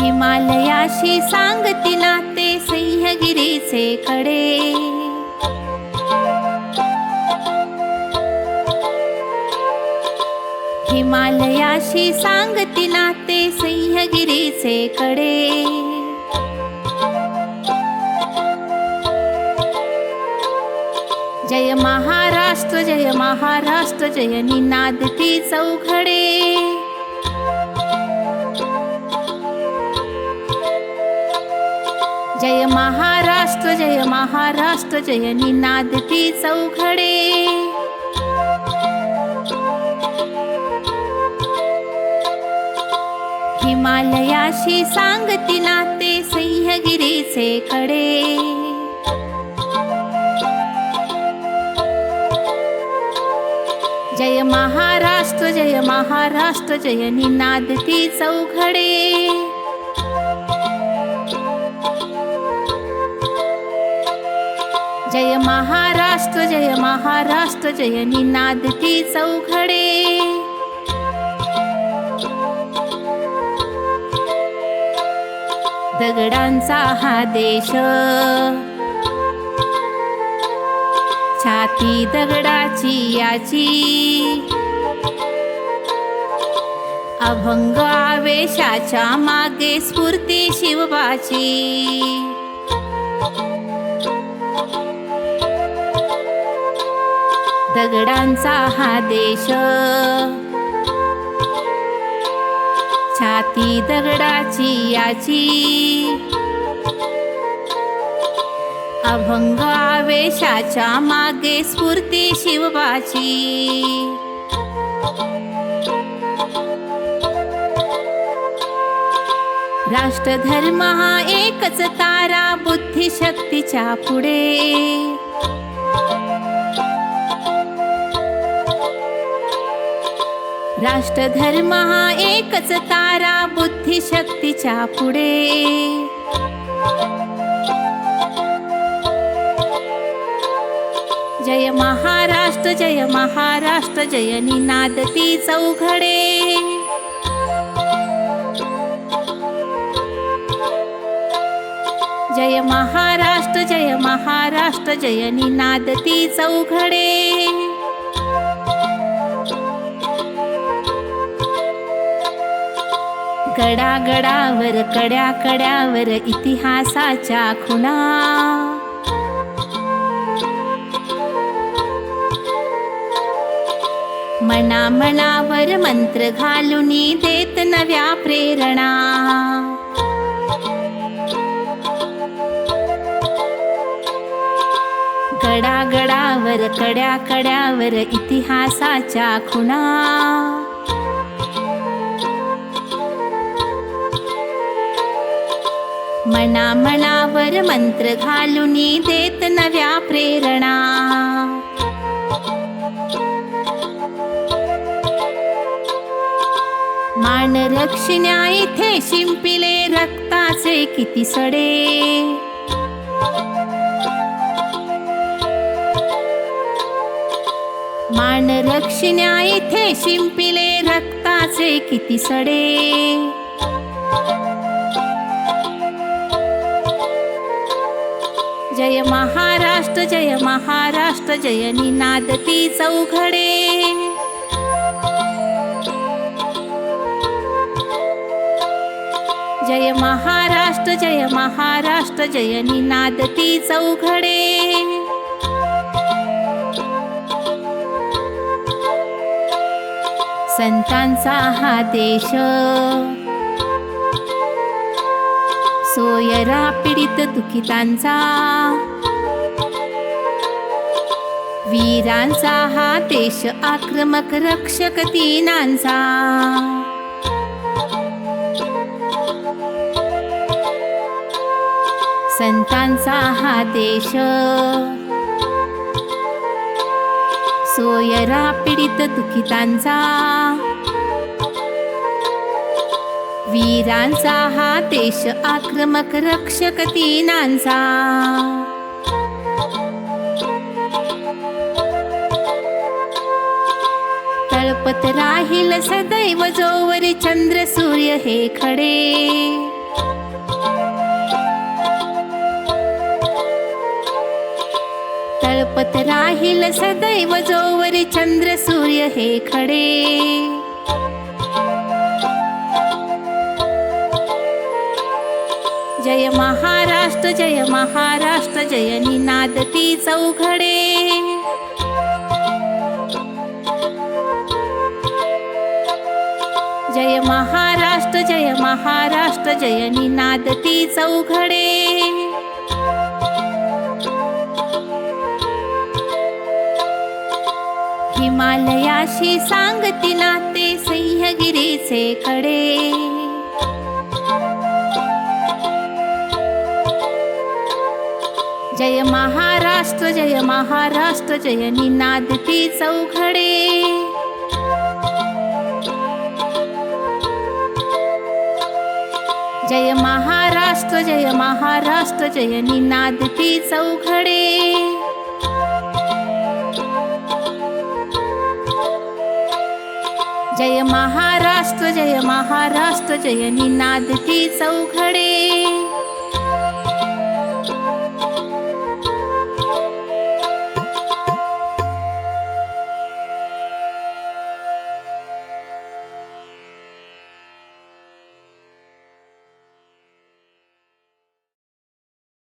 हिमालयाशी सांगती नाते सह्यगिरीचे कडे. हिमालयाशी सांगती ते सह्यगिरीचे कडे. जय महाराष्ट्र जय महाराष्ट्र जय निनादती चौघडे. जय महाराष्ट्र जय महाराष्ट्र जय निनादती चौघडे हिमालयाशी सांगती नाते सह्यगिरीचे कडे जय महाराष्ट्र जय महाराष्ट्र जय निनादती चौघडे जय महाराष्ट्र जय महाराष्ट्र जय निनादती चौघडे. दगडांचा हा देश छाती दगडाची याची. अभंग आवेशाच्या मागे स्फूर्ती शिवबाची. दगडांचा हा देश. छाती दगडाची याची. अभंग आवेशाच्या मागे स्फूर्ती शिवबाची. राष्ट्रधर्म हा एकच तारा बुद्धिशक्तीच्या पुढे. राष्ट्रधर्म हा एकच तारा बुद्धिशक्तीच्या पुढे. जय महाराष्ट्र जय महाराष्ट्र जय निनादती चौघडे. जय महाराष्ट्र जय महाराष्ट्र जय निनादती चौघडे. गडागडावर कड्या कड्यावर इतिहासाच्या खुणा. मना मनावर मंत्र घालून देत नव्या प्रेरणा. गडागडावर कड्या कड्यावर इतिहासाच्या खुणा. मना मनावर मंत्र घालून देत नव्या प्रेरणा. मान रक्षण्या इथे शिंपिले रक्ताचे किती सडे. मान रक्षण्या इथे शिंपिले रक्ताचे किती सडे. जय महाराष्ट्र जय महाराष्ट्र जय निनादती चौघडे. जय महाराष्ट्र जय महाराष्ट्र जय निनादती चौघडे. संतांचा हा देश सोयरा पीडित दुखितांचा. वीरांचा हा देश आक्रमक रक्षक तीनांचा. संतांचा हा देश सोयरा पीडित दुखितांचा. वीरांचा हा देश आक्रमक रक्षक तीनांचा. तळपत राहील सदैव जोवर चंद्र सूर्य हे खडे. तळपत राहील सदैव जोवर चंद्र सूर्य हे खडे. जय महाराष्ट्र जय महाराष्ट्र जय निनादती चौघडे. जय महाराष्ट्र जय महाराष्ट्र जय निनादती चौघडे. हिमालयाशी सांगती नाते सह्यगिरीचे कडे जय महाराष्ट्र जय महाराष्ट्र जय निनादती चौघडे. जय महाराष्ट्र जय महाराष्ट्र जय निनादती चौघडे. जय महाराष्ट्र जय महाराष्ट्र जय निनादती चौघडे.